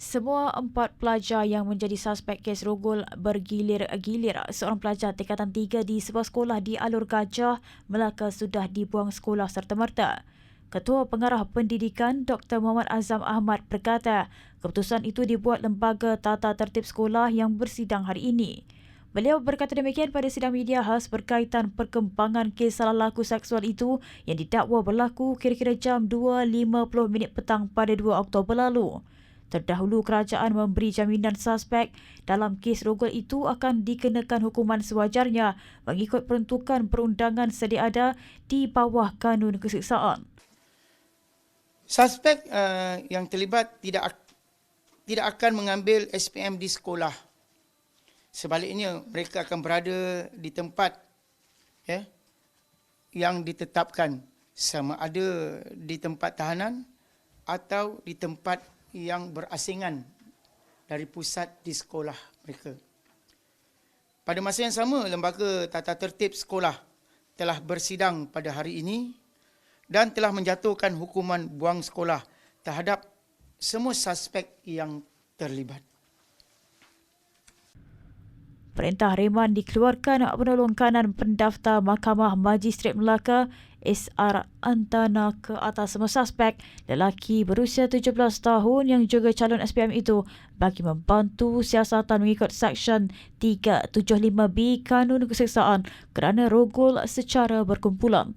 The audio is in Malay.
Semua empat pelajar yang menjadi suspek kes rogol bergilir-gilir seorang pelajar tingkatan tiga di sebuah sekolah di Alur Gajah, Melaka sudah dibuang sekolah serta-merta. Ketua Pengarah Pendidikan Dr. Muhammad Azam Ahmad berkata, keputusan itu dibuat lembaga tata tertib sekolah yang bersidang hari ini. Beliau berkata demikian pada sidang media khas berkaitan perkembangan kes salah laku seksual itu yang didakwa berlaku kira-kira jam 2.50 minit petang pada 2 Oktober lalu. Terdahulu kerajaan memberi jaminan suspek dalam kes rogol itu akan dikenakan hukuman sewajarnya mengikut peruntukan perundangan sedia ada di bawah kanun keseksaan. Suspek uh, yang terlibat tidak tidak akan mengambil SPM di sekolah. Sebaliknya mereka akan berada di tempat ya yang ditetapkan sama ada di tempat tahanan atau di tempat yang berasingan dari pusat di sekolah mereka. Pada masa yang sama, Lembaga Tata Tertib Sekolah telah bersidang pada hari ini dan telah menjatuhkan hukuman buang sekolah terhadap semua suspek yang terlibat. Perintah reman dikeluarkan penolong kanan pendaftar Mahkamah Magistrat Melaka SR Antana ke atas semua suspek lelaki berusia 17 tahun yang juga calon SPM itu bagi membantu siasatan mengikut Seksyen 375B Kanun Keseksaan kerana rogol secara berkumpulan.